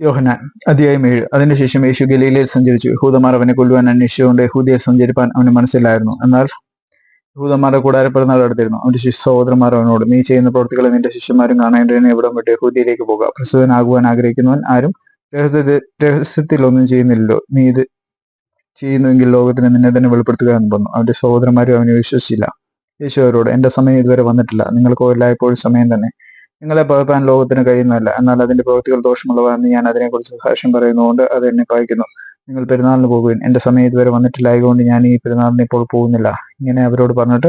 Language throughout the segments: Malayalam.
യോഹനാൻ അധ്യായം ഏഴ്. അതിനുശേഷം യേശു ഗലീലയിൽ സഞ്ചരിച്ചു. യഹൂദമാർ അവനെ കൊല്ലുവാൻ അന്വേഷിച്ചുകൊണ്ട് യഹൂദിയെ സഞ്ചരിപ്പാൻ അവന് മനസ്സിലായിരുന്നു. എന്നാൽ യഹൂദന്മാരുടെ കൂടാരപ്പെടുന്ന അടുത്തിരുന്നു അവന്റെ ശിശു സഹോദരന്മാർ അവനോട് നീ ചെയ്യുന്ന പ്രവർത്തികളെ നിന്റെ ശിഷ്യന്മാരും കാണേണ്ടതിനെ എവിടെ വിട്ട് യഹൂദിയിലേക്ക് പോകുക പ്രസിദ്ധനാകുവാൻ ആഗ്രഹിക്കുന്നവൻ ആരും രഹസ്യത്തിൽ ഒന്നും ചെയ്യുന്നില്ലല്ലോ. നീ ഇത് ചെയ്യുന്നുവെങ്കിൽ ലോകത്തിന് നിന്നെ തന്നെ വെളിപ്പെടുത്തുക എന്ന് പറഞ്ഞു. അവന്റെ സഹോദരന്മാരും അവനെ വിശ്വസിച്ചില്ല. യേശു അവരോട് എന്റെ സമയം ഇതുവരെ വന്നിട്ടില്ല. നിങ്ങൾക്കോ എല്ലായ്പ്പോഴും സമയം തന്നെ. നിങ്ങളെ പകപ്പാൻ ലോകത്തിന് കഴിയുന്നതല്ല. എന്നാൽ അതിന്റെ പ്രവൃത്തികൾ ദോഷമുള്ളതാണെന്ന് ഞാൻ അതിനെക്കുറിച്ച് സാക്ഷ്യം പറയുന്നതുകൊണ്ട് അത് എന്നെ പായിക്കുന്നു നിങ്ങൾ പെരുന്നാളിന് പോകുവിൻ എന്റെ സമയം ഇതുവരെ വന്നിട്ടില്ലായതുകൊണ്ട് ഞാൻ ഈ പെരുന്നാളിന് ഇപ്പോൾ പോകുന്നില്ല. ഇങ്ങനെ അവരോട് പറഞ്ഞിട്ട്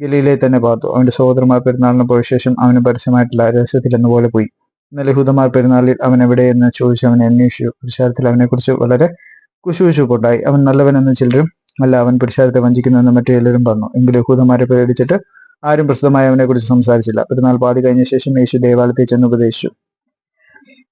ഗലീലയെ തന്നെ പാർത്തു. അവന്റെ സഹോദരന്മാർ പെരുന്നാളിന് പോയ ശേഷം അവന് പരസ്യമായിട്ടില്ല രഹസ്യത്തിൽ എന്ന പോലെ പോയി. ഇന്നലെ യഹൂദന്മാർ പെരുന്നാളിൽ അവൻ എവിടെയെന്ന് ചോദിച്ച് അവനെ അന്വേഷിച്ചു. പുരുഷാരത്തിൽ അവനെക്കുറിച്ച് വളരെ കുശുവിശുപ്പുണ്ടായി അവൻ നല്ലവനെന്ന് ചിലരും അല്ല അവൻ പുരുഷാരത്തെ വഞ്ചിക്കുന്നുവെന്ന് മറ്റു ചിലരും പറഞ്ഞു. എങ്കിലും യഹൂദന്മാരെ പേടിച്ചിട്ട് ആരും പ്രസിദ്ധമായി അവനെക്കുറിച്ച് സംസാരിച്ചില്ല. പെരുന്നാൾ പാതി കഴിഞ്ഞ ശേഷം യേശു ദേവാലയത്തിൽ ചെന്ന് ഉപദേശിച്ചു.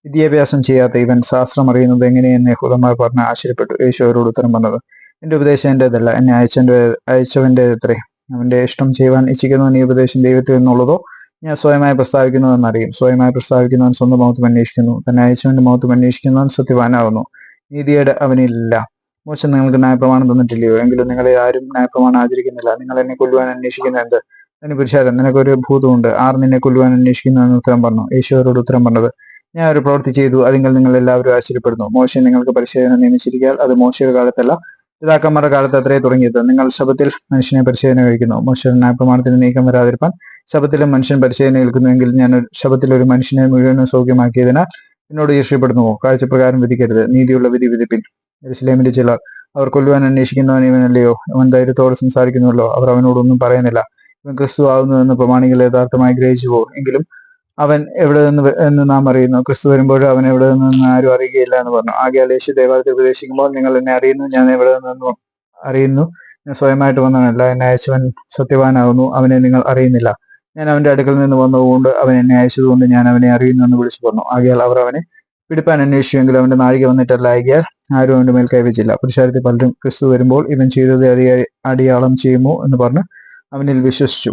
വിദ്യാഭ്യാസം ചെയ്യാത്ത ഇവൻ ശാസ്ത്രം അറിയുന്നത് എങ്ങനെയെന്ന് യഹൂദന്മാർ പറഞ്ഞ് ആശ്ചര്യപ്പെട്ടു. യേശു അവരോട് ഉത്തരം പറഞ്ഞത് എന്റെ ഉപദേശം എന്റേതല്ല. എന്നെ അയച്ചന്റെ അയച്ചവന്റെ അത്രേ. അവന്റെ ഇഷ്ടം ചെയ്യുവാൻ ഇച്ഛിക്കുന്നവൻ ഈ ഉപദേശം ദൈവത്തിൽ നിന്നുള്ളതോ ഞാൻ സ്വയമായി പ്രസ്താവിക്കുന്നുവെന്നറിയും സ്വയമായി പ്രസ്താവിക്കുന്നവൻ സ്വന്തം മൗത്വം അന്വേഷിക്കുന്നു. തന്നെ അയച്ചവന്റെ മൗത്വം അന്വേഷിക്കുന്നവൻ സത്യവാനാകുന്നു. നീതിയുടെ അവനില്ല മോശം നിങ്ങൾക്ക് ന്യായപ്രമാണം തന്നിട്ടില്ലയോ? എങ്കിലും നിങ്ങളെ ആരും ന്യായപ്രമാണം ആചരിക്കുന്നില്ല നിങ്ങൾ എന്നെ കൊല്ലുവാൻ അന്വേഷിക്കുന്ന എന്ത്? അതിന് പുരുഷാരൻ നിനക്കൊരു ഭൂതമുണ്ട്. ആർ നിന്നെ കൊല്ലുവാൻ അന്വേഷിക്കുന്നു എന്ന് ഉത്തരം പറഞ്ഞു. യേശുവരോട് ഉത്തരം പറഞ്ഞത് ഞാൻ ഒരു പ്രവൃത്തി ചെയ്തു. അതിങ്ങൾ നിങ്ങൾ എല്ലാവരും ആശ്ചര്യപ്പെടുന്നു. മോശം നിങ്ങൾക്ക് പരിശോധന നിയമിച്ചിരിക്കാൻ അത് മോശയുടെ കാലത്തല്ല പിതാക്കന്മാരുടെ കാലത്ത് അത്രേ തുടങ്ങിയത്. നിങ്ങൾ ശബത്തിൽ മനുഷ്യനെ പരിശോധന കഴിക്കുന്നു. മോശ ന്യായപ്രമാണത്തിന് നീക്കം വരാതിരിപ്പാൻ ശബത്തിലും മനുഷ്യൻ പരിശോധന ഏൽക്കുന്നുവെങ്കിൽ ഞാൻ ശബത്തിൽ ഒരു മനുഷ്യനെ മുഴുവനും സൗഖ്യമാക്കിയതിനാൽ എന്നോട് ഈർഷ്യപ്പെടുന്നുവോ കാഴ്ചപ്രകാരം വിധിക്കരുത്. നീതിയുള്ള വിധി വിധിപ്പിൻ. ഇസ്ലേമിന്റെ ചിലർ അവർ കൊല്ലുവാൻ അന്വേഷിക്കുന്നവൻ ഇവനല്ലയോ? അവൻ ധൈര്യത്തോടെ സംസാരിക്കുന്നുവല്ലോ. അവർ അവനോടൊന്നും പറയുന്നില്ല. ക്രിസ്തു ആകുന്നുവെന്ന് പ്രമാണികൾ യഥാർത്ഥമായി ഗ്രഹിച്ചു പോകും. എങ്കിലും അവൻ എവിടെ നിന്ന് എന്ന് നാം അറിയുന്നു? ക്രിസ്തു വരുമ്പോഴും അവൻ എവിടെ നിന്ന് ആരും അറിയുകയില്ല എന്ന് പറഞ്ഞു. ആകെയാൽ യേശു ദേവാലയത്തിൽ ഉപദേശിക്കുമ്പോൾ നിങ്ങൾ എന്നെ അറിയുന്നു ഞാൻ എവിടെ നിന്ന് അറിയുന്നു. ഞാൻ സ്വയമായിട്ട് വന്നവനല്ല എന്നെ അയച്ചവൻ സത്യവാനാകുന്നു അവനെ നിങ്ങൾ അറിയുന്നില്ല. ഞാൻ അവന്റെ അടുക്കൽ നിന്ന് വന്നതുകൊണ്ട് അവൻ എന്നെ അയച്ചതുകൊണ്ട് ഞാൻ അവനെ അറിയുന്നു എന്ന് വിളിച്ചു പറഞ്ഞു. ആകയാൽ അവർ അവനെ പിടിപ്പാൻ അന്വേഷിച്ചുവെങ്കിലും അവന്റെ നാഴിക വന്നിട്ടല്ല. ആകിയാൽ ആരും അവന്റെ മേൽ കൈവച്ചില്ല. പുരുഷാരത്തിൽ പലരും ക്രിസ്തു വരുമ്പോൾ ഇവൻ ചെയ്തത് അടിയ- അടിയാളം ചെയ്യുമോ എന്ന് പറഞ്ഞ്. അവനിൽ വിശ്വസിച്ചു.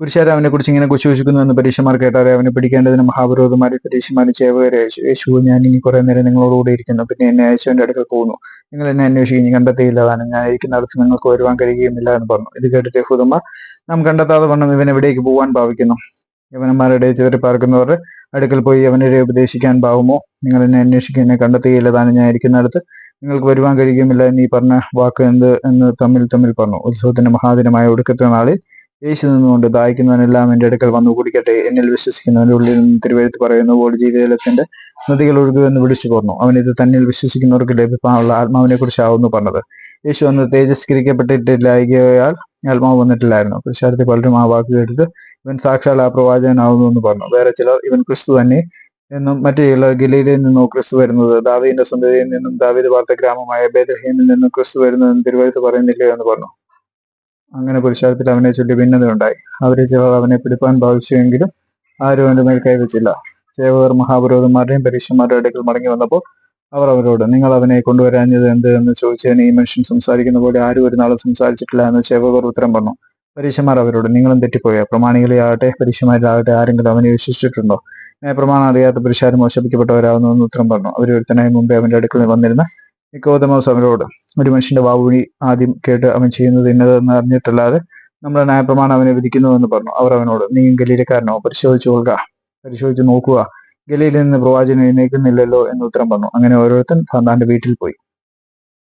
പുരുഷാര അവനെ കുറിച്ച് ഇങ്ങനെ കുശുകുശിക്കുന്നു എന്ന് പരീക്ഷമാർ കേട്ടാറെ അവനെ പിടിക്കേണ്ടതിന് മഹാപുരോധമാരെ പരീക്ഷമാരും ചേവകരെ അയച്ചു. യേശു ഞാൻ ഇനി കുറെ നേരം നിങ്ങളോടുകൂടി ഇരിക്കുന്നു. പിന്നെ എന്നെ അയച്ചവന്റെ അടുക്കൽ പോകുന്നു. നിങ്ങൾ എന്നെ അന്വേഷിക്കും. ഇനി കണ്ടെത്തിയില്ല. താനും ഞാൻ ഇരിക്കുന്നിടത്ത് നിങ്ങൾക്ക് വരുവാൻ കഴിയുകയുമില്ല എന്ന് പറഞ്ഞു. ഇത് കേട്ടിട്ട് യഹൂദന്മാർ നാം കണ്ടെത്താതെ വണ്ണം ഇവൻ എവിടേക്ക് പോകാൻ ഭാവിക്കുന്നു? യവനന്മാരുടെ ചിതറി പാർക്കുന്നവരുടെ അടുക്കൽ പോയി അവനെ ഉപദേശിക്കാൻ പാവുമോ? നിങ്ങൾ എന്നെ അന്വേഷിക്കും. എന്നെ കണ്ടെത്തുകയില്ല താനും ഞാൻ ഇരിക്കുന്നിടത്ത് നിങ്ങൾക്ക് വരുവാൻ കഴിയുമില്ല എന്നീ പറഞ്ഞ വാക്ക് എന്ത് എന്ന് തമ്മിൽ തമ്മിൽ പറഞ്ഞു. ഉത്സവത്തിന്റെ മഹാദിനമായ ഒടുക്കത്തെ നാളിൽ യേശു നിന്നുകൊണ്ട് ദാഹിക്കുന്നവനെല്ലാം എന്റെ അടുക്കൽ വന്നു കുടിക്കട്ടെ എന്നിൽ വിശ്വസിക്കുന്നവന്റെ ഉള്ളിൽ നിന്ന് തിരുവഴുത്ത് പറയുന്ന പോലെ ജീവിതത്തിന്റെ നദികൾ ഒഴുകുമെന്ന് വിളിച്ചു പറഞ്ഞു. അവൻ ഇത് തന്നിൽ വിശ്വസിക്കുന്നവർക്ക് ലഭിക്കാനുള്ള ആത്മാവിനെ കുറിച്ചാവുന്നു പറഞ്ഞത്. യേശു അന്ന് തേജസ്കരിക്കപ്പെട്ടിട്ടില്ലായകയാൽ ആത്മാവ് വന്നിട്ടില്ലായിരുന്നു. പുരുഷാരത്തിൽ പലരും ആ വാക്ക് കേട്ടിട്ട് ഇവൻ സാക്ഷാൽ ആ പ്രവാചകനാവുന്നു എന്ന് പറഞ്ഞു. വേറെ ചിലർ ഇവൻ ക്രിസ്തു തന്നെ എന്നും മറ്റു ചിലർ ഗലീലയിൽ നിന്നും ക്രിസ്തു വരുന്നത് ദാവീദിന്റെ സന്തതിയിൽ നിന്നും ദാവീദ് വാർത്ത ഗ്രാമമായ ബേദഹീമിൽ നിന്നും ക്രിസ്തു വരുന്നതെന്ന് തിരുവഴുത്ത് പറയുന്നില്ലയോ എന്ന് പറഞ്ഞു. അങ്ങനെ പുരുഷാരത്തിൽ അവനെ ചൊല്ലി ഭിന്നതയുണ്ടായി. അവരെ ചിലർ അവനെ പിടിപ്പാൻ ഭാവിച്ചുവെങ്കിലും ആരും അവന്റെ മേൽ കൈവച്ചില്ല. സേവകർ മഹാപുരോധന്മാരുടെയും പരീക്ഷന്മാരുടെ അടുക്കൽ മടങ്ങി വന്നപ്പോൾ അവർ അവരോട് നിങ്ങൾ അവനെ കൊണ്ടുവരാഞ്ഞത് എന്ത്? എന്ന് ചോദിച്ചതിന് ഈ മനുഷ്യൻ സംസാരിക്കുന്ന പോലെ ആരും ഒരു നാളും സംസാരിച്ചിട്ടില്ല എന്ന് സേവകർ ഉത്തരം പറഞ്ഞു. പരീക്ഷന്മാർ അവരോട് നിങ്ങളും തെറ്റിപ്പോയ? പ്രമാണികളെ ആകട്ടെ പരീക്ഷമാരിലാകട്ടെ ആരെങ്കിലും അവനെ വിശ്വസിച്ചിട്ടുണ്ടോ? പ്രമാണം അറിയാത്ത പുരുഷാരും മോശപ്പിക്കപ്പെട്ടവരാകുന്നു എന്ന് ഉത്തരം പറഞ്ഞു. അവർ ഒരുത്തനായി മുമ്പേ അവന്റെ അടുക്കൽ വന്നിരുന്ന നിക്കോദമോസ് സമരോട് ഒരു മനുഷ്യന്റെ വാവുഴി ആദ്യം കേട്ട് അവൻ ചെയ്യുന്നത് ഇന്നതെന്ന് അറിഞ്ഞിട്ടല്ലാതെ നമ്മുടെ ന്യായപ്രമാണം അവനെ വിധിക്കുന്നു എന്ന് പറഞ്ഞു. അവർ അവനോട് നീ ഗലീലക്കാരനോ? പരിശോധിച്ചു കൊള്ളുക പരിശോധിച്ച് നോക്കുക. ഗലീലിൽ നിന്ന് പ്രവാചകൻ എഴുന്നേക്കുന്നില്ലല്ലോ എന്ന് ഉത്തരം പറഞ്ഞു. അങ്ങനെ ഓരോരുത്തൻ താന്താന്റെ വീട്ടിൽ പോയി.